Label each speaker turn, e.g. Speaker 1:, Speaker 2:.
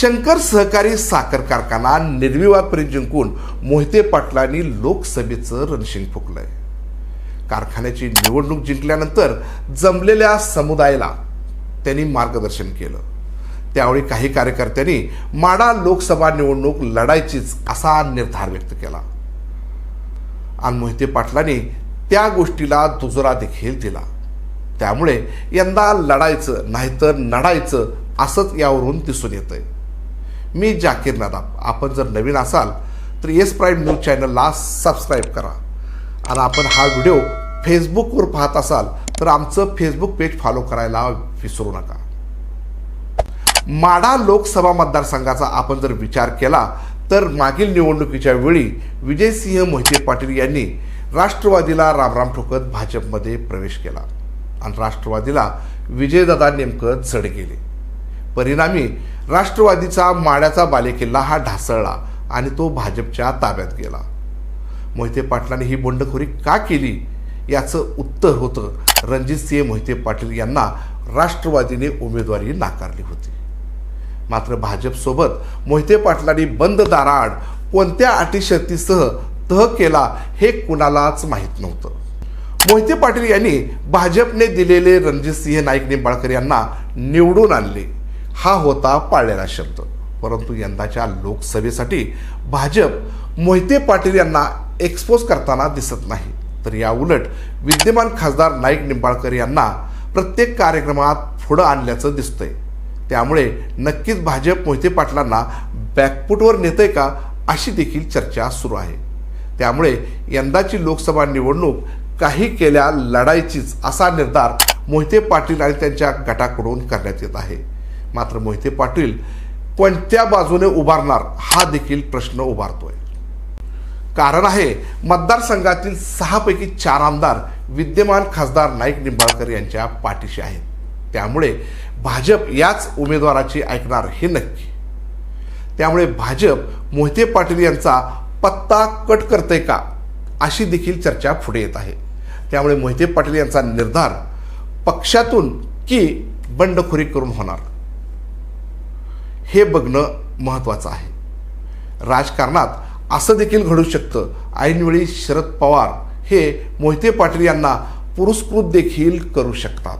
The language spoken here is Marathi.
Speaker 1: शंकर सहकारी साखर कारखाना निर्विवादपर्यंत जिंकून मोहिते पाटलांनी लोकसभेचं रणशिंग फुकलंय. कारखान्याची निवडणूक जिंकल्यानंतर जमलेल्या समुदायाला त्यांनी मार्गदर्शन केलं. त्यावेळी काही कार्यकर्त्यांनी माडा लोकसभा निवडणूक लढायचीच असा निर्धार व्यक्त केला. आणि मोहिते पाटलांनी त्या गोष्टीला दुजोरा देखील दिला. त्यामुळे यंदा लढायचं नाहीतर नडायचं असंच यावरून दिसून येतंय. मी जाकीर नदाब. आपण जर नवीन असाल तर येस प्राईम न्यूज चॅनलला सबस्क्राईब करा. आणि आपण हा व्हिडिओ फेसबुकवर पाहत असाल तर आमचं फेसबुक पेज फॉलो करायला विसरू नका. माढा लोकसभा मतदारसंघाचा आपण जर विचार केला तर मागील निवडणुकीच्या वेळी विजयसिंह मोहिते पाटील यांनी राष्ट्रवादीला रामराम ठोकत भाजपमध्ये प्रवेश केला. आणि राष्ट्रवादीला विजयदादा नेमकं चढ गेले. परिणामी राष्ट्रवादीचा माड्याचा बालेकिल्ला हा ढासळला आणि तो भाजपच्या ताब्यात गेला. मोहिते पाटलांनी ही बंडखोरी का केली? याचं उत्तर होतं. रणजित सिंह मोहिते पाटील यांना राष्ट्रवादीने उमेदवारी नाकारली होती. मात्र भाजपसोबत मोहिते पाटलांनी बंद दाराआड कोणत्या अटी शर्तीसह तह केला हे कुणालाच माहीत नव्हतं. मोहिते पाटील यांनी भाजपने दिलेले रणजित सिंह नाईक निंबाळकर यांना निवडून आणले. हा होता पाळलेला शब्द. परंतु यंदाच्या लोकसभेसाठी भाजप मोहिते पाटील यांना एक्सपोज करताना दिसत नाही. तर या उलट विद्यमान खासदार नाईक निंबाळकर यांना प्रत्येक कार्यक्रमात पुढं आणल्याचं दिसतंय. त्यामुळे नक्कीच भाजप मोहिते पाटलांना बॅकफुटवर नेतंय का अशी देखील चर्चा सुरू आहे. त्यामुळे यंदाची लोकसभा निवडणूक काही केल्या लढायचीच असा निर्धार मोहिते पाटील आणि त्यांच्या गटाकडून करण्यात येत आहे. मात्र मोहिते पाटील कोणत्या बाजूने उभारणार हा देखील प्रश्न उभारतोय. कारण आहे मतदारसंघातील सहापैकी चार आमदार विद्यमान खासदार नाईक निंबाळकर यांच्या पाठीशी आहेत. त्यामुळे भाजप याच उमेदवाराची ऐकणार हे नक्की. त्यामुळे भाजप मोहिते पाटील यांचा पत्ता कट करते का अशी देखील चर्चा पुढे येत आहे. त्यामुळे मोहिते पाटील यांचा निर्धार पक्षातून की बंडखोरी करून होणार. हे बघणं महत्त्वाचं आहे. राजकारणात असं देखील घडू शकतं. ऐनवेळी शरद पवार हे मोहिते पाटील यांना पुरस्कृत देखील करू शकतात.